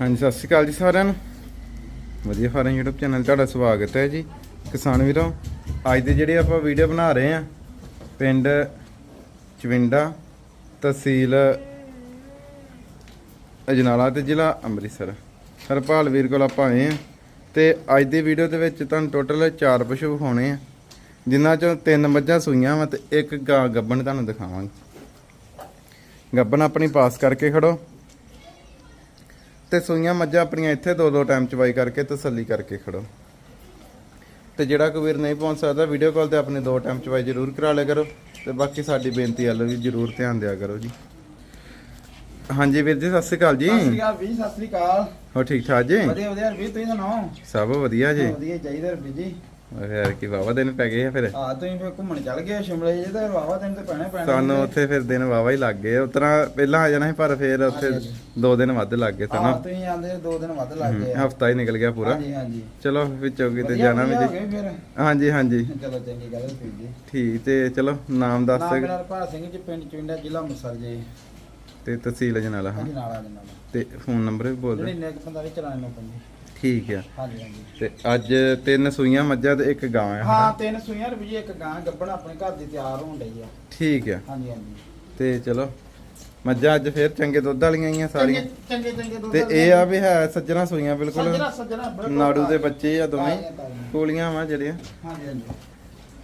ਹਾਂਜੀ, ਸਤਿ ਸ਼੍ਰੀ ਅਕਾਲ ਜੀ ਸਾਰਿਆਂ ਨੂੰ। ਵਧੀਆ ਫਾਰਮ YouTube ਚੈਨਲ ਤੁਹਾਡਾ ਸਵਾਗਤ ਹੈ ਜੀ। ਕਿਸਾਨ ਵੀਰੋ, ਅੱਜ ਦੇ ਜਿਹੜੇ ਆਪਾਂ ਵੀਡੀਓ ਬਣਾ ਰਹੇ ਆ ਪਿੰਡ ਚਵਿੰਡਾ ਤਹਿਸੀਲ ਅਜਨਾਲਾ ਤੇ ਜ਼ਿਲ੍ਹਾ ਅੰਮ੍ਰਿਤਸਰ। ਹਰਪਾਲ ਵੀਰ ਕੋਲ ਆਪਾਂ ਆਏ ਆ ਤੇ ਅੱਜ ਦੀ ਵੀਡੀਓ ਦੇ ਵਿੱਚ ਤੁਹਾਨੂੰ ਟੋਟਲ 4 ਪਸ਼ੂ ਵਿਖਾਉਣੇ ਆ, ਜਿਨ੍ਹਾਂ ਚੋਂ ਤਿੰਨ ਮੱਝਾਂ ਸੂਈਆਂ ਵਾ ਤੇ ਇੱਕ ਗਾਂ ਗੱਬਣ ਤੁਹਾਨੂੰ ਦਿਖਾਵਾਂਗੇ। ਗੱਬਣ ਆਪਣੀ ਪਾਸ ਕਰਕੇ ਖੜੋ। ਤੇ ਸੂਈਆਂ ਮੱਝਾਂ ਆਪਣੀਆਂ ਇੱਥੇ ਦੋ ਦੋ ਟਾਈਮ ਚਵਾਈ ਕਰਕੇ ਤਸੱਲੀ ਕਰਕੇ ਖੜੋ। ਤੇ ਜਿਹੜਾ ਕੋਈ ਵੀਰ ਨਹੀਂ ਪਹੁੰਚ ਸਕਦਾ ਵੀਡੀਓ ਕਾਲ ਤੇ ਆਪਣੇ ਦੋ ਟਾਈਮ ਚਵਾਈ ਜ਼ਰੂਰ ਕਰਾ ਲਿਆ ਕਰੋ ਤੇ ਬਾਕੀ ਸਾਡੀ ਬੇਨਤੀ ਵੱਲ ਵੀ ਜ਼ਰੂਰ ਧਿਆਨ ਦਿਆ ਕਰੋ ਜੀ। ਹਾਂਜੀ ਵੀਰ ਜੀ ਸਤਿ ਸ਼੍ਰੀ ਅਕਾਲ ਜੀ। ਸਤਿ ਸ੍ਰੀ ਅਕਾਲ ਵੀ ਸਤਿ ਸ੍ਰੀ ਅਕਾਲ। ਹੋ ਠੀਕ ਠਾਕ ਜੀ? ਵਧੀਆ ਵਧੀਆ ਵੀ ਤੁਸੀਂ ਸੁਣਾਓ? ਸਭ ਵਧੀਆ ਜੀ। ਵਧੀਆ ਚਾਹੀਦਾ ਰਵੀ ਜੀ। ਯਾਰ ਕੀ ਵਾਵਾ ਦਿਨ ਪੈ ਗਏ ਆ ਫਿਰ? ਆ ਤੁਸੀਂ ਫਿਰ ਘੁੰਮਣ ਚੱਲ ਗਏ ਸ਼ਿਮਲੇ ਜੇ ਤਾਂ ਵਾਵਾ ਦਿਨ ਤੇ ਪੈਣੇ ਪੈਣੇ ਸਾਨੂੰ ਉੱਥੇ ਫਿਰ ਦਿਨ ਵਾਵਾ ਹੀ ਲੱਗ ਗਏ। ਉਤਰਾ ਪਹਿਲਾਂ ਆ ਜਾਣਾ ਸੀ ਪਰ ਫਿਰ ਉੱਥੇ 2 ਦਿਨ ਵੱਧ ਲੱਗ ਗਏ ਸਨਾ ਤੁਸੀਂ ਆਂਦੇ 2 ਦਿਨ ਵੱਧ ਲੱਗ ਗਏ ਹਫਤਾ ਹੀ ਨਿਕਲ ਗਿਆ ਪੂਰਾ। ਹਾਂਜੀ ਹਾਂਜੀ। ਚਲੋ ਵਿੱਚੋਂ ਕਿਤੇ ਜਾਣਾ ਵੀ ਜੀ। ਹਾਂਜੀ ਹਾਂਜੀ। ਚਲੋ ਚੰਗੀ ਗੱਲ ਹੋਈ ਜੀ ਠੀਕ ਤੇ ਚਲੋ ਨਾਮ ਦੱਸ ਨਾਮ ਮੇਰਾ ਸਿੰਘ ਜੀ ਪਿੰਡ ਚੁੰਡਾ ਜ਼ਿਲ੍ਹਾ ਮੁਸਰ ਜੀ। ਤੇ ਤਹਿਸੀਲ ਜਨਾਲਾ ਹਾਂ। ਜਨਾਲਾ ਜਨਾਲਾ ਤੇ ਫੋਨ ਨੰਬਰ ਵੀ ਬੋਲ ਦਿਓ 91454995 ਠੀਕ ਆ। ਹਾਂਜੀ ਹਾਂਜੀ। ਤੇ ਅੱਜ ਤਿੰਨ ਸੂਈਆਂ ਮੱਝਾਂ ਤੇ ਇੱਕ ਗਾਂ ਆ ਹਾਂ ਤਿੰਨ ਸੂਈਆਂ ਜੀ ਇੱਕ ਗਾਂ ਗੱਬਣ ਆਪਣੇ ਘਰ ਦੀ ਤਿਆਰ ਹੋਣ ਡਈ ਆ। ਠੀਕ ਆ। ਹਾਂਜੀ ਹਾਂਜੀ। ਤੇ ਚਲੋ ਮੱਝਾਂ ਅੱਜ ਫੇਰ ਚੰਗੇ ਦੁੱਧ ਵਾਲੀਆਂ ਹੀ ਆ ਸਾਰੀਆਂ। ਚੰਗੇ ਚੰਗੇ ਦੁੱਧ ਤੇ ਇਹ ਆ ਵੀ ਹੈ ਸੱਜਣਾ ਸੂਈਆਂ ਬਿਲਕੁਲ। ਸੱਜਣਾ ਸੱਜਣਾ ਬਿਲਕੁਲ ਨਾੜੂ ਦੇ ਬੱਚੇ ਆ ਦੋਵੇਂ। ਕੋਲੀਆਂ ਵਾ ਜਿਹੜੀਆਂ। ਹਾਂਜੀ ਹਾਂਜੀ।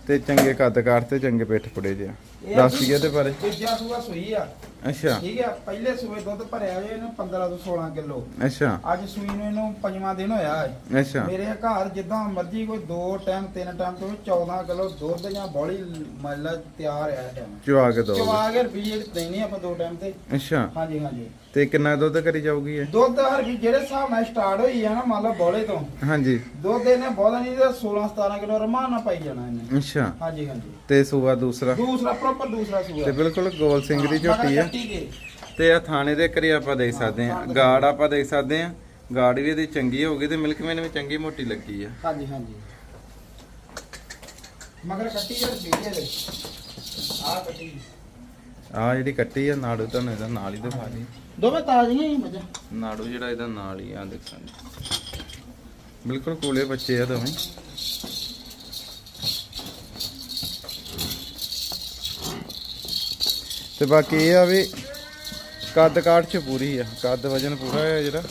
ਤੇ ਚੰਗੇ ਕੱਦ ਕਾਰ ਤੇ ਚੰਗੇ ਪਿੱਠ ਪੁੜੇ ਜਿਆ ਦੱਸ ਦਈਏ ਤੇ ਬਾਰੇ। ਦੂਜਾ ਸੂਆ ਸੂਈ ਆ। ਅੱਛਾ। ਠੀਕ ਆ ਪਹਿਲੇ ਸੂਏ ਦੁੱਧ ਭਰਿਆ ਹੋਇਆ ਇਹਨੂੰ 15 ਤੋਂ 16 ਕਿਲੋ। ਅੱਛਾ। ਅੱਜ ਸੂਈ ਨੂੰ ਇਹਨੂੰ ਪੰਜਵਾਂ ਦਿਨ ਹੋਇਆ ਹੈ। ਅੱਛਾ। ਮੇਰੇ ਘਰ ਜਿੱਦਾਂ ਮਰਜ਼ੀ ਕੋਈ ਦੋ ਟਾਈਮ ਤਿੰਨ ਟਾਈਮ ਤੋਂ 14 ਕਿਲੋ ਦੁੱਧ ਜਾਂ ਬੋਲੀ ਮੱਲਾ ਤਿਆਰ ਆ ਟਾਈਮ। ਚਵਾ ਕੇ ਦੋ। ਚਵਾ ਕੇ ਰੁਪਈਏ ਦੇਣੀ ਆਪਾਂ ਦੋ ਟਾਈਮ ਤੇ। ਅੱਛਾ। ਹਾਂਜੀ ਹਾਂਜੀ। ਤੇ ਕਿੰਨਾ ਦੁੱਧ ਕਰੀ ਜਾਊਗੀ ਇਹ? ਦੁੱਧ ਹਰ ਵੀ ਜਿਹੜੇ ਹਿਸਾਬ ਨਾਲ ਸਟਾਰਟ ਹੋਈ ਆ ਨਾ ਮੰਨ ਲਓ ਬੋਲੇ ਤੋਂ ਹਾਂਜੀ। ਦੁੱਧ ਇਹਨੇ ਬੋਲਾ ਨਹੀਂ ਤੇ 16 17 ਕਿਲੋ ਰਮਾਨ ਨਾਲ ਪਾਈ ਜਾਣਾ ਇਹਨੇ। ਅੱਛਾ। ਹਾਂਜੀ ਹਾਂਜੀ। ਤੇ ਸੂਆ ਦੂਸਰਾ? ਦੂਸਰਾ ਪ੍ਰੋਪਰ ਦੂਸਰਾ ਸੂਆ। ਤੇ ਬਿਲਕੁਲ ਗੋਲ ਸਿੰਘ ਦੀ ਝੋਟੀ ਆ। ਤੇ ਆ ਥਾਣੇ ਦੇ ਕਰੀ ਆਪਾਂ ਦੇਖ ਸਕਦੇ ਆ ਗਾੜ ਆਪਾਂ ਦੇਖ ਸਕਦੇ ਆ ਗਾੜ ਵੀ ਇਹਦੀ ਚੰਗੀ ਹੋਊਗੀ ਤੇ ਮਿਲਕਮੈਨ ਵੀ ਚੰਗੀ ਮੋਟੀ ਲੱਗੀ ਆ। ਹਾਂਜੀ ਹਾਂਜੀ। ਮਗਰ ਕੱਟੀ ਬੀਜੇ ਦੇ ਆ ਕੱਟੀ। ਆ ਜਿਹੜੀ ਕੱਟੀ ਆ ਨਾੜੂ ਤੁਹਾਨੂੰ ਇਹਦਾ ਨਾਲ ਹੀ ਦਿਖਾ ਦੀ। ਦੋਵੇਂ ਤਾਜ਼ੀਆਂ ਹੀ ਮਜਾ ਨਾੜੂ ਜਿਹੜਾ ਇਹਦਾ ਨਾਲ ਹੀ ਆ ਦੇਖ ਬਿਲਕੁਲ ਕੋਲੇ ਬੱਚੇ ਆ ਦੋਵੇਂ। ਤੇ ਬਾਕੀ ਇਹ ਆ ਵੀ ਕੱਦ ਕਾਠ ਚ ਪੂਰੀ ਆ ਕੱਦ ਵਜਨ ਪੂਰਾ ਆ ਜਿਹੜਾ।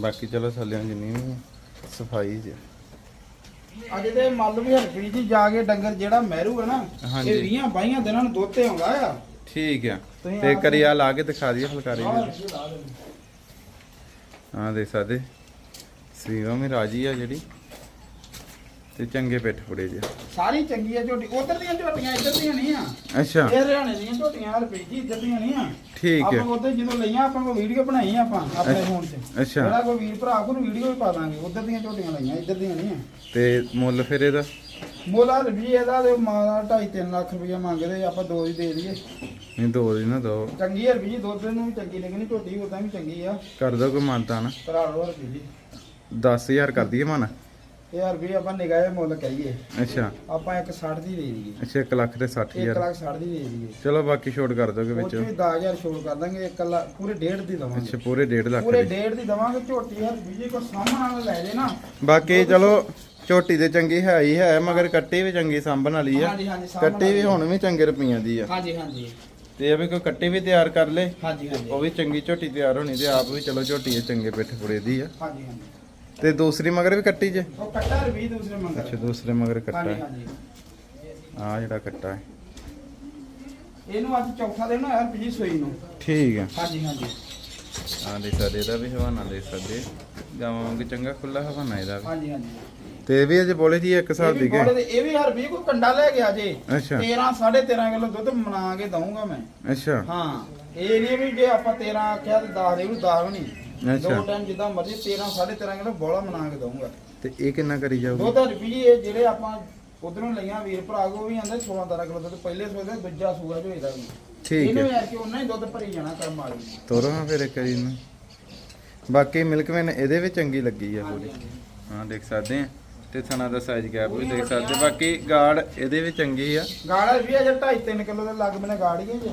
ਬਾਕੀ ਚਲੋ ਥੱਲਿਆਂ ਜਿੰਨੀ ਵੀ ਆ, ਸਫ਼ਾਈ ਜੀ। ਅੱਜ ਦੇ ਮੱਲ ਵੀ ਹਰਪੀ ਜੀ ਜਾ ਕੇ ਡੰਗਰ ਜਿਹੜਾ ਮਹਿਰੂ ਹੈ ਨਾ ਹਾਂਜੀ। ਇਹ 20 22 ਦਿਨਾਂ ਨੂੰ ਦੁੱਧ ਤੇ ਆਉਂਦਾ ਆ। ਠੀਕ ਆ। ਤੁਸੀਂ ਤੇ ਆਪ- ਕਰੀਆ ਲਾ ਕੇ ਦਿਖਾ ਦਈਏ ਫੁਲਕਾਰੀ ਆਹ ਲਾ ਦੇਣੀ। ਹਾਂ ਦੇਖ ਸਕਦੇ। ਸਵੀਵਾ ਮੇ ਰਾਜੀ ਆ ਜਿਹੜੀ। ਤੇ ਚੰਗੇ ਪਿੱਠ ਫੁੜੇ ਜੀ। ਸਾਰੀ ਚੰਗੀ ਆ ਝੋਟੀ ਉਧਰ ਦੀਆਂ ਝੋਟੀਆਂ ਇੱਧਰ ਦੀਆਂ ਨਹੀਂ ਆ। ਅੱਛਾ। ਇਹ ਹਰਿਆਣੇ ਦੀਆਂ ਝੋਟੀਆਂ ਹਰਪੀ ਜੀ ਇੱਧਰ ਦੀਆਂ ਨਹੀਂ ਆ। ਠੀਕ ਆਪਾਂ ਹੈ ਉਧਰ ਜਦੋਂ ਲਈਆਂ ਆਪਾਂ ਕੋ ਵੀਡੀਓ ਬਣਾਈ ਆ ਆਪਾਂ ਆਪਣੇ। ਫੋਨ 'ਚ। ਅੱਛਾ। ਜਿਹੜਾ ਕੋਈ ਵੀਰ ਭਰਾ ਕੋ ਵੀਡੀਓ ਵੀ ਪਾ ਦਾਂਗੇ ਉਧਰ ਦੀਆਂ ਝੋਟੀਆਂ ਲਈਆਂ ਇੱਧਰ ਦੀਆਂ ਨਹੀਂ ਆ। ਤੇ ਮੁੱਲ ਫਿਰ ਇਹਦਾ? ਮੋਲਾ ਰਵੀ ਇਹਦਾ ਤੇ ਮਾਂ 2.5 3 ਲੱਖ ਰੁਪਇਆ ਮੰਗਦੇ ਆਪਾਂ ਦੋ ਹੀ ਦੇ ਦਈਏ। ਨਹੀਂ ਦੋ ਦੀ ਨਾ ਦੋ। ਚੰਗੀ ਹੈ ਰਵੀ ਜੀ ਦੁੱਧ ਨੂੰ ਵੀ ਚੰਗੀ ਲੱਗਣੀ ਝੋਟੀ ਉਦਾਂ ਵੀ ਚੰਗੀ ਆ। ਕਰ ਦੋ ਕੋਈ ਮਾਨਤਾ ਨਾ ਕਰਾ ਲਓ ਜੀ 10000 ਕਰ ਦਈਏ ਮਨ? ਇਹ ਰਵੀ ਆਪਾਂ ਨਿਗਾਹੇ ਮੁੱਲ ਕਰੀਏ ਅੱਛਾ। ਆਪਾਂ 160 ਦੀ ਦੇ ਦਈਏ। ਅੱਛਾ 1 ਲੱਖ ਤੇ 1 60000 ਲੱਖ 60 ਦੀ ਦੇ ਦਈਏ। ਚਲੋ ਬਾਕੀ ਛੋਟ ਕਰ ਦੋਗੇ ਉਹ ਵਿੱਚ ਵੀ 10000 ਛੋੜ ਕਰ ਦਾਂਗੇ 1 ਲੱਖ ਪੂਰੇ ਡੇਢ ਦੀ ਦਵਾਂਗੇ। ਅੱਛਾ ਪੂਰੇ 1.5 ਲੱਖ ਪੂਰੇ ਦੀ। ਡੇਢ ਦੀ ਦਵਾਂਗੇ ਝੋਟੀ ਹਰ ਬੀਜੀ ਕੋ ਸਾਹਮਣੇ ਨਾਲ ਲੈ ਜੇ ਨਾ। ਬਾਕੀ ਚਲੋ ਝੋਟੀ ਤੇ ਚੰਗੀ ਹੈ ਹੀ ਹੈ ਮਗਰ ਕੱਟੀ ਵੀ ਚੰਗੀ ਸਾਂਭਣ ਵਾਲੀ ਆ। ਕੱਟੀ ਵੀ ਹੁਣ ਵੀ ਚੰਗੇ ਰੁਪਈਆਂ ਦੀ ਆ। ਹਾਂਜੀ ਹਾਂਜੀ। ਤੇ ਇਹ ਵੀ ਕੋਈ ਕੱਟੀ ਵੀ ਤਿਆਰ ਕਰ ਲੇ। ਹਾਂਜੀ ਹਾਂਜੀ। ਉਹ ਵੀ ਚੰਗੀ ਝੋਟੀ ਤਿਆਰ ਹੋਣੀ ਤੇ ਆਪ ਵੀ ਚਲੋ ਝੋਟੀ ਚੰਗੇ ਪਿੱਠ ਪੁੜੇ ਦੀ ਆ। ਹਾਂਜੀ ਹਾਂਜੀ। ਤੇ ਦੂਸਰੀ ਮਗਰ ਵੀ ਕੱਟੀ ਜੇ? ਉਹ ਕੱਟਾ ਰਵੀ ਦੂਸਰੇ ਮੰਗਰ। ਅੱਛਾ ਦੂਸਰੇ ਮਗਰ ਕੱਟਾ। ਹਾਂਜੀ ਆ ਜਿਹੜਾ ਕੱਟਾ ਹੈ। ਇਹਨੂੰ ਅੱਜ ਚੌਥਾ ਦਿਨ ਹੋਇਆ ਰਵੀ ਸੋਈ ਨੂੰ। ਠੀਕ ਹੈ। ਹਾਂਜੀ ਹਾਂਜੀ। ਆ ਦੇ ਸਕਦੇ ਇਹਦਾ ਵੀ ਹਵਾਨਾ ਦੇ ਸਕਦੇ ਗਾਵਾਂ ਵਾਂਗ ਚੰਗਾ ਖੁੱਲਾ ਹਵਾਨਾ ਇਹਦਾ ਵੀ। ਹਾਂਜੀ ਹਾਂਜੀ। ਤੇ ਇਹ ਵੀ ਅਜੇ ਬੋਲੇ ਜੀ ਇੱਕ ਵੀ ਦੀ ਬੋਲੇ ਕੇ ਦੇ- ਇਹ ਵੀ ਹਰ ਵੀ ਕੋਈ ਕੰਡਾ ਲੈ ਗਿਆ ਜੇ। ਅੱਛਾ। 13 13.5 ਕਿਲੋ ਦੁੱਧ ਮਨਾ ਕੇ ਦਊਂਗਾ ਮੈਂ। ਅੱਛਾ। ਹਾਂ। ਇਹ ਨਹੀਂ ਵੀ ਜੇ ਆਪਾਂ 13 ਆਖਿਆ ਤੇ 10 ਦੇ ਵੀ 10 ਵੀ ਨਹੀਂ ਅੱਛਾ। ਦੋ ਟਾਈਮ ਜਿੱਦਾਂ ਮਰਜ਼ੀ 13 13.5 ਕਿਲੋ ਬੋਲਾ ਮਨਾ ਕੇ ਦਊਂਗਾ। ਤੇ ਇਹ ਕਿੰਨਾ ਕਰੀ ਜਾਊਗੀ? ਦੁੱਧ ਰੁਪਏ ਇਹ ਜਿਹੜੇ ਆਪਾਂ ਉਧਰੋਂ ਲਈਆਂ ਵੀਰ ਭਰਾ ਕੋ ਵੀ ਆਂਦੇ 16 17 ਕਿਲੋ ਦੁੱਧ ਪਹਿਲੇ ਸੋਦੇ ਦੂਜਾ ਸੂਆ ਜੋ ਇਹਦਾ ਵੀ। ਠੀਕ ਇਹਨੂੰ ਹੈ। ਯਾਰ ਕਿ ਉਹਨਾਂ ਹੀ ਦੁੱਧ ਭਰੀ ਜਾਣਾ ਕੰਮ ਵਾਲੀ ਤੋਰੋ ਹਾਂ ਫਿਰ ਨੂੰ ਬਾਕੀ ਮਿਲਕਮੈਨ ਇਹਦੇ ਵੀ ਚੰਗੀ ਲੱਗੀ ਆ ਪੂਰੀ। ਹਾਂ ਦੇਖ ਸਕਦੇ ਆ। ਤੇ ਥਣਾ ਦਾ ਸਾਈਜ਼ ਗੈਪ ਵੀ ਦੇਖ ਸਕਦੇ ਬਾਕੀ ਗਾਰਡ ਇਹਦੇ ਵੀ ਚੰਗੀ ਆ। ਗਾੜਾ ਵੀ ਅਜੇ 2.5 3 ਕਿਲੋ ਦੇ ਲੱਗ ਮੈਨੇ ਗਾੜੀ ਹੈ ਜੀ।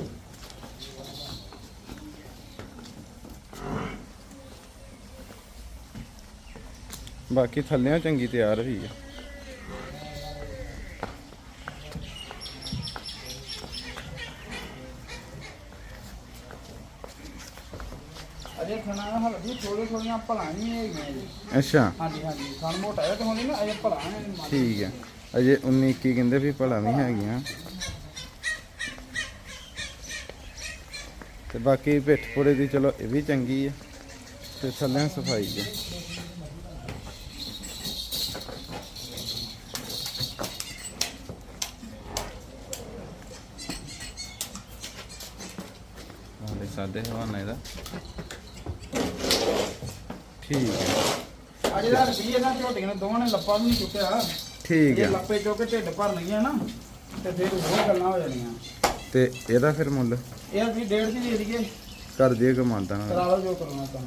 ਬਾਕੀ ਥੱਲਿਆਂ ਚੰਗੀ ਤਿਆਰ ਹੋਈ ਆ। ਅਜੇ ਖਾਣਾ ਹਲਦੀ ਥੋੜੀ ਥੋੜੀਆਂ ਭਲਾ ਨਹੀਂ ਹੈਗੀਆਂ ਜੀ। ਅੱਛਾ। ਹਾਂਜੀ ਹਾਂਜੀ। ਖਾਣ ਮੋਟਾ ਹੈ ਤਾਂ ਹੁੰਦੀ ਨਾ ਅਜੇ ਭਲਾ ਹੈ ਠੀਕ ਆ। ਅਜੇ 19 21 ਕਹਿੰਦੇ ਵੀ ਭਲਾ ਹੈਗੀਆਂ। ਤੇ ਬਾਕੀ ਪਿੱਠ ਪੂੜੇ ਦੀ ਚਲੋ ਇਹ ਵੀ ਚੰਗੀ ਆ। ਤੇ ਥੱਲਿਆਂ ਸਫ਼ਾਈ ਆ। ਸਾਦੇ ਹਵਾਨਾ ਇਹਦਾ। ਠੀਕ ਹੈ। ਅਜੇ ਦਾ ਰੁਪਈਏ ਇਹਨਾਂ ਝੋਟੀਆਂ ਨੇ ਦੋਵਾਂ ਨੇ ਲੱਪਾ ਵੀ ਨਹੀਂ ਚੁੱਕਿਆ ਠੀਕ ਇਹ ਹੈ। ਲੱਪੇ ਚੁੱਕ ਕੇ ਢਿੱਡ ਭਰਨਗੀਆਂ ਨਾ ਤੇ ਫਿਰ ਹੋਰ ਗੱਲਾਂ ਹੋ ਜਾਣੀਆਂ। ਤੇ ਇਹਦਾ ਫਿਰ ਮੁੱਲ? ਇਹ ਅਸੀਂ ਡੇਢ ਦੀ ਦੇ ਦਈਏ। ਕਰ ਦਈਏ ਕਮਾਂਦਾ ਨਾਲ। ਕਰਾ ਲਓ ਜੋ ਕਰਨਾ ਤਾਂ।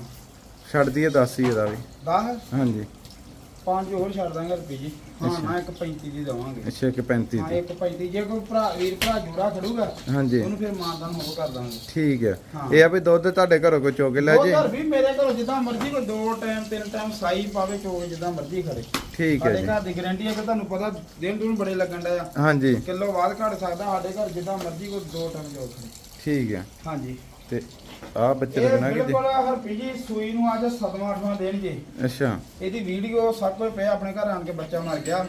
ਛੱਡ ਦਈਏ 10 ਹੀ ਇਹਦਾ ਵੀ। 10 ਹਾਂਜੀ। ਪੰਜ ਹੋਰ ਛੱਡ ਦਾਂਗੇ ਰੁਪਏ ਜੀ। ਹਾਂ। ਨਾ ਇੱਕ 35 ਦੀ ਦਵਾਂਗੇ। ਅੱਛਾ ਇੱਕ 35 ਹਾਂ ਦੀ ਇੱਕ 35 ਜੇ ਕੋਈ ਭਰਾ ਵੀਰ ਭਰਾ ਜੋੜਾ ਖੜੂਗਾ ਹਾਂਜੀ। ਉਹਨੂੰ ਫਿਰ ਮਾਨਦਾਨ ਹੋਰ ਕਰ ਦਾਂਗੇ। ਠੀਕ ਹੈ। ਹਾਂ। ਇਹ ਆ ਵੀ ਦੁੱਧ ਤੁਹਾਡੇ ਘਰੋਂ ਕੋਈ ਚੋਕੇ ਲੈ ਜੇ। ਘਰ ਵੀ ਮੇਰੇ ਘਰੋਂ ਜਿੱਦਾਂ ਮਰਜ਼ੀ ਕੋਈ ਦੋ ਟਾਈਮ ਤਿੰਨ ਟਾਈਮ ਸਾਈ ਪਾਵੇ ਚੋਗ ਜਿੱਦਾਂ ਮਰਜ਼ੀ ਖੜੇ। ਠੀਕ ਹੈ ਸਾਡੇ ਜੀ। ਘਰ ਦੀ ਗਾਰੰਟੀ ਹੈ ਕਿ ਤੁਹਾਨੂੰ ਪਤਾ ਦਿਨ ਦੂਨ ਬੜੇ ਲੱਗਣ ਡਿਆ ਹਾਂਜੀ। ਕਿਲੋ ਬਾਅਦ ਘਟ ਸਕਦਾ ਸਾਡੇ ਘਰ ਜਿੱਦਾਂ ਮਰਜ਼ੀ ਕੋਈ ਦੋ ਟਾਈਮ ਚੋਗ ਖੜੇ। ਠੀਕ ਹੈ। ਹਾਂਜੀ। ਤੇ ਆ ਬੱਚੇ ਇਹ ਲੱਗਣਾ ਕਿ ਬਿਲਕੁਲ ਹਰਪੀ ਜੀ ਸੂਈ ਨੂੰ ਅੱਜ ਸਤਵਾਂ ਅੱਠਵਾਂ ਦੇਣਗੇ ਅੱਛਾ। ਇਹਦੀ ਵੀਡੀਓ ਸਭ ਕੁਝ ਪਿਆ ਆਪਣੇ ਘਰ ਆਣ ਕੇ ਬੱਚਾ ਮਰ ਗਿਆ।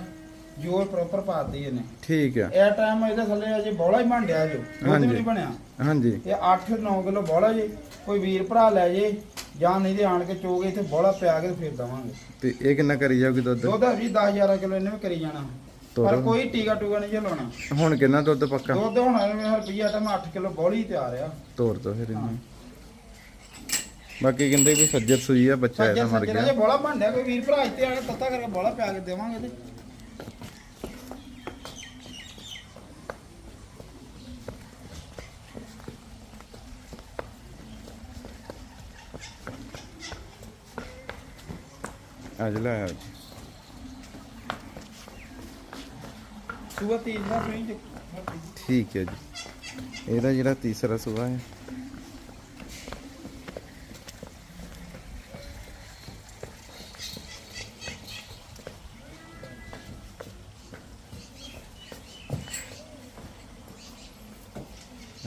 ਜੋਰ ਪ੍ਰੋਪਰ ਪਾਤੀ ਇਹਨੇ। ਠੀਕ ਹੈ ਇਹ ਟਾਈਮ ਇਹਦੇ ਥੱਲੇ ਅਜੇ ਬੋਲਾ ਹੀ ਬਣ ਡਿਆ ਜੋ। ਦੁੱਧ ਵੀ ਹਾਂਜੀ। ਨਹੀਂ ਬਣਿਆ। ਹਾਂਜੀ। ਇਹ 8-9 ਕਿਲੋ ਬੋਲਾ ਜੇ। ਕੋਈ ਵੀਰ ਭਰਾ ਲੈ ਜੇ ਜਾਂ ਨਹੀਂ ਤੇ ਆਣ ਕੇ ਚੋਗੇ ਇੱਥੇ ਬੋਲਾ ਪਿਆ ਕੇ ਤੇ ਫਿਰ ਦਵਾਂਗੇ। ਤੇ ਇਹ ਕਿੰਨਾ ਕਰੀ ਜਾਊਗੀ ਦੁੱਧ? ਦੁੱਧ ਵੀ 10-11 ਕਿਲੋ ਇਹਨੇ ਵੀ ਕਰੀ ਜਾਣਾ। ਪਰ ਤੋਰੋ। ਕੋਈ ਟੀਕਾ ਟੂਗਾ ਨਹੀਂ ਲਾਉਣਾ। ਹੁਣ ਕਿੰਨਾ ਦੁੱਧ ਪੱਕਾ? ਦੁੱਧ ਹੁਣ ਰੁਪਈਆ ਤਾਂ 8 ਕਿਲੋ ਬੋਲੀ ਤਿਆਰ ਆ। ਤੋਰ ਦੋ ਫਿਰ ਇਹਨੂੰ। ਬਾਕੀ ਕਹਿੰਦੇ ਵੀ ਸੱਜਰ ਸੂਈ ਆ ਬੱਚਾ ਇਹਦਾ ਮਰ ਸੱਜੇ ਜੇ ਗਿਆ ਬੋਲਾ ਬਣਿਆ ਕੋਈ ਵੀਰ ਭਰਾ ਇੱਥੇ ਆ ਕੇ ਤੱਤਾ ਕਰਕੇ ਬੋਲਾ ਪਿਆ ਕੇ ਦੇਵਾਂਗੇ ਤੇ। ਅੱਜ ਲੈ ਆਓ ਜੀ। ਸੂਆ ਤੀਜ ਸੂਈ ਠੀਕ ਹੈ ਜੀ। ਇਹਦਾ ਜਿਹੜਾ ਤੀਸਰਾ ਸੂਆ ਹੈ।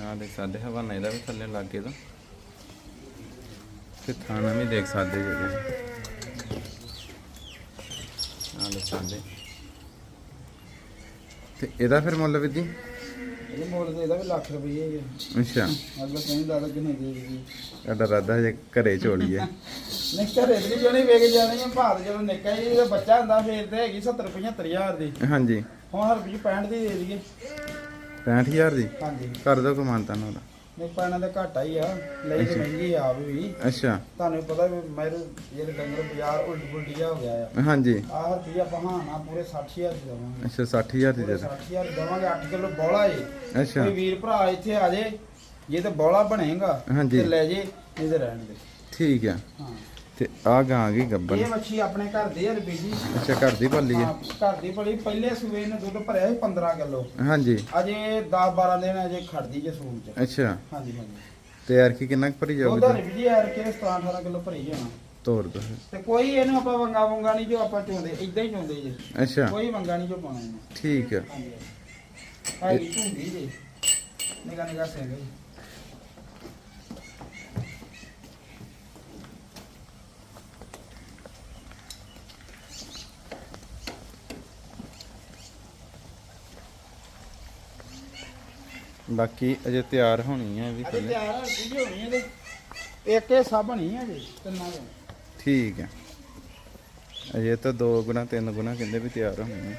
ਆ ਦੇਖ ਸਕਦੇ ਹਵਾਨਾ ਇਹਦਾ ਵੀ ਥੱਲੇ ਲੱਗ ਗਿਆ ਤਾਂ। ਤੇ ਥਾਣਾ ਵੀ ਦੇਖ ਸਕਦੇ ਜਿਹੜੇ। ਆ ਦੇਖ ਸਕਦੇ। ਤੇ ਇਹਦਾ ਫਿਰ ਮੁੱਲ ਵੀ ਜੀ? ਇਹ ਮੁੱਲ ਤੇ ਇਹਦਾ ਵੀ ਲੱਖ ਰੁਪਈਆ ਹੀ ਆ। ਅੱਛਾ। ਅਗਲਾ ਕਹਿੰਦਾ ਦਾਦਾ ਕਿੰਨੇ ਦੇ ਦੇਗੀ ਸਾਡਾ ਰਾਦਾ ਜੇ ਘਰੇ ਝੋਲੀਏ ਨਹੀਂ ਘਰੇ ਤੇ ਜਣੇ ਵੇਖ ਜਾਣੇ ਆ ਭਾਰ ਜਦੋਂ ਨਿੱਕਾ ਦਾ ਬੱਚਾ ਹੁੰਦਾ ਫੇਰ ਤੇ ਹੈਗੀ 70 75 ਹਜ਼ਾਰ ਦੀ। ਹਾਂਜੀ। ਹੁਣ ਹਰ ਵੀ 65 ਦੀ ਦੇ ਦਈਏ। 65000 ਦੀ? ਹਾਂਜੀ। ਕਰ ਦੋ ਕਮਾਨਤਾ ਨਾਲ ਨਹੀਂ ਪੈਣਾ ਤਾਂ ਘਾਟਾ ਹੀ ਆ। ਲਈ ਤੇ ਮਹਿੰਗੀ ਆ ਵੀ। ਅੱਛਾ। ਤੁਹਾਨੂੰ ਪਤਾ ਵੀ ਮੇਰੇ ਜਿਹੜੇ ਡੰਗਰ ਬਾਜ਼ਾਰ ਉਲਟ ਪੁਲਟੀਆ ਹੋ ਗਿਆ ਆ। ਹਾਂਜੀ। ਆਹ ਰੁਪਈਆ ਆਪਾਂ ਹਾਂ ਪੂਰੇ 60000 ਦੀ ਦਵਾਂਗੇ। ਅੱਛਾ 60000 ਦੀ ਦੇ 60000 ਦੀ ਦਵਾਂਗੇ। 8 ਕਿਲੋ ਬੋਲਾ ਏ। ਅੱਛਾ। ਕੋਈ ਵੀਰ ਭਰਾ ਇੱਥੇ ਆ ਜੇ ਜੇ ਤੇ ਬੋਲਾ ਬਣੇਗਾ। ਤੇ ਲੈ ਜੇ ਤੇ ਰਹਿਣ ਦੇ। ਠੀਕ ਆ। ਹਾਂ। ਤੇ ਆ ਗਾਂ ਆ ਗਈ ਗੱਬਨ ਇਹ ਮੱਛੀ ਆਪਣੇ ਘਰ ਦੇ ਆ ਰੁਪਏ ਜੀ ਅੱਛਾ ਘਰ ਦੀ ਪਾਲੀ ਹੈ ਹਾਂ, ਘਰ ਦੀ ਬੜੀ ਪਹਿਲੇ ਸੂਏ ਨੇ ਦੁੱਧ ਭਰਿਆ ਸੀ 15 ਕਿਲੋ। ਹਾਂਜੀ। ਅਜੇ 10 12 ਦਿਨ ਅਜੇ ਖੜਦੀ ਜੇ ਸੂਣ ਚ। ਅੱਛਾ। ਹਾਂਜੀ ਹਾਂਜੀ। ਤੇ ਯਾਰ ਕੀ ਕਿੰਨਾ ਕੁ ਭਰੀ ਦੁੱਧ ਜਾਊਗੀ ਰੁਪਏ ਜੀ ਯਾਰ ਕਿ 17 18 ਕਿਲੋ ਭਰੀ ਜਾਣਾ ਤੋੜ ਦੋ ਫਿਰ। ਤੇ ਕੋਈ ਇਹਨੂੰ ਆਪਾਂ ਵੰਗਾ ਵੰਗਾ ਨਹੀਂ ਜੋ ਆਪਾਂ ਚੋਂਦੇ ਇਦਾਂ ਹੀ ਚੋਂਦੇ ਜੇ। ਅੱਛਾ। ਕੋਈ ਵੰਗਾ ਨਹੀਂ ਜੋ ਪਾਉਣਾ ਇਹਨੂੰ। ਠੀਕ ਆ। ਹਾਂਜੀ। ਹੈਗੀ ਝੁੰਗੀ ਸਿੰਘ ਜੀ ਬਾਕੀ ਅਜੇ ਤਿਆਰ ਹੋਣੀ ਹੈ ਵੀ ਅਜੇ ਥੱਲੇ ਤਿਆਰ ਹੋਣੀ ਇਹਦੇ। ਇੱਕ ਇਹ ਸਭ ਨਹੀਂ ਹੈ ਜੀ ਤਿੰਨਾਂ ਦੇ। ਠੀਕ ਹੈ ਅਜੇ ਤਾਂ ਦੋ ਗੁਣਾ ਤਿੰਨ ਗੁਣਾ ਕਹਿੰਦੇ ਵੀ ਤਿਆਰ ਹੋਣੀ ਹੈ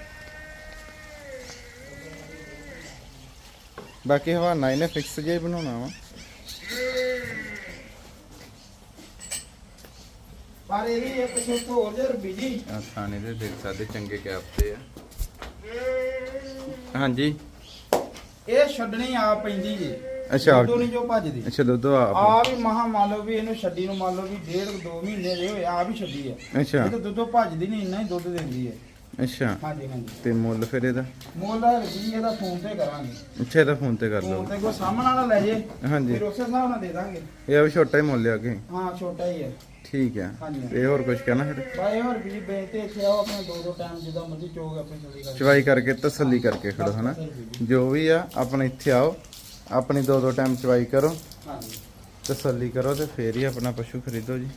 ਬਾਕੀ ਹਵਾਨਾ ਇਹਨੇ ਫਿਕਸ ਜਿਹਾ ਹੀ ਬਣਾਉਣਾ ਵਾ। ਪਰ ਇਹ ਵੀ ਇੱਕ ਸੁੱਖ ਹੋਰ ਜੇ ਰੁਪਏ ਜੀ। ਆ ਥਾਣੇ ਦੇ ਦੇਖ ਸਕਦੇ ਚੰਗੇ ਕੈਪ ਤੇ ਆ। ਹਾਂਜੀ। ਇਹ ਛੱਡਣੀ ਆ ਪੈਂਦੀ ਜੀ। ਅੱਛਾ। ਦੁੱਧੋਂ ਨਹੀਂ ਜੋ ਭੱਜਦੀ। ਅੱਛਾ ਦੁੱਧ ਆ ਆ ਵੀ ਮਹਾ ਮੰਨ ਲਓ ਵੀ ਇਹਨੂੰ ਛੱਡੀ ਨੂੰ ਮੰਨ ਲਓ ਵੀ ਡੇਢ ਦੋ ਮਹੀਨੇ ਦੇ ਹੋਏ ਆ ਵੀ ਛੱਡੀ ਹੈ ਅੱਛਾ। ਇਹ ਤਾਂ ਦੁੱਧੋਂ ਭੱਜਦੀ ਨਹੀਂ ਇੰਨਾ ਹੀ ਦੁੱਧ ਦਿੰਦੀ ਹੈ ਅੱਛਾ। ਹਾਂਜੀ ਹਾਂਜੀ। ਤੇ ਮੁੱਲ ਫਿਰ ਇਹਦਾ? ਮੁੱਲ ਹੈ ਜੀ ਇਹਦਾ ਫੋਨ ਤੇ ਕਰਾਂਗੇ। ਅੱਛਾ ਇਹਦਾ ਫੋਨ ਤੇ ਕਰ ਫੋਨ ਲਓ। ਤੇ ਕੋਈ ਸਾਹਮਣੇ ਵਾਲਾ ਲੈ ਜੇ। ਹਾਂਜੀ। ਫਿਰ ਉਸੇ ਹਿਸਾਬ ਨਾਲ ਦੇ ਦਾਂਗੇ। ਇਹ ਵੀ ਛੋਟਾ ਹੀ ਮੁੱਲ ਆ ਕੇ ਹਾਂ ਛੋਟਾ ਹੀ ਹੈ ਠੀਕ ਹੈ ਹਾਂਜੀ। ਤੇ ਹੋਰ ਕੁਝ ਕਹਿਣਾ ਫਿਰ? ਬਾਈ ਹੋਰ ਵੀ ਬੇਨਤੀ ਇੱਥੇ ਆਓ ਆਪਣੇ ਦੋ ਦੋ ਟਾਈਮ ਜਿੱਦਾਂ ਮਰਜ਼ੀ ਚੋਗ ਆਪਣੀ ਚੋਰੀ ਕਰ ਚਵਾਈ ਕਰਕੇ ਤਸੱਲੀ ਕਰਕੇ ਖੜੋ ਹਨਾ? ਜੋ ਵੀ ਆ ਆਪਣੇ ਇੱਥੇ ਆਓ। ਆਪਣੀ ਦੋ ਦੋ ਟਾਈਮ ਚਵਾਈ ਕਰੋ। ਹਾਂਜੀ। ਤਸੱਲੀ ਕਰੋ ਤੇ ਫੇਰ ਹੀ ਆਪਣਾ ਪਸ਼ੂ ਖਰੀਦੋ ਜੀ।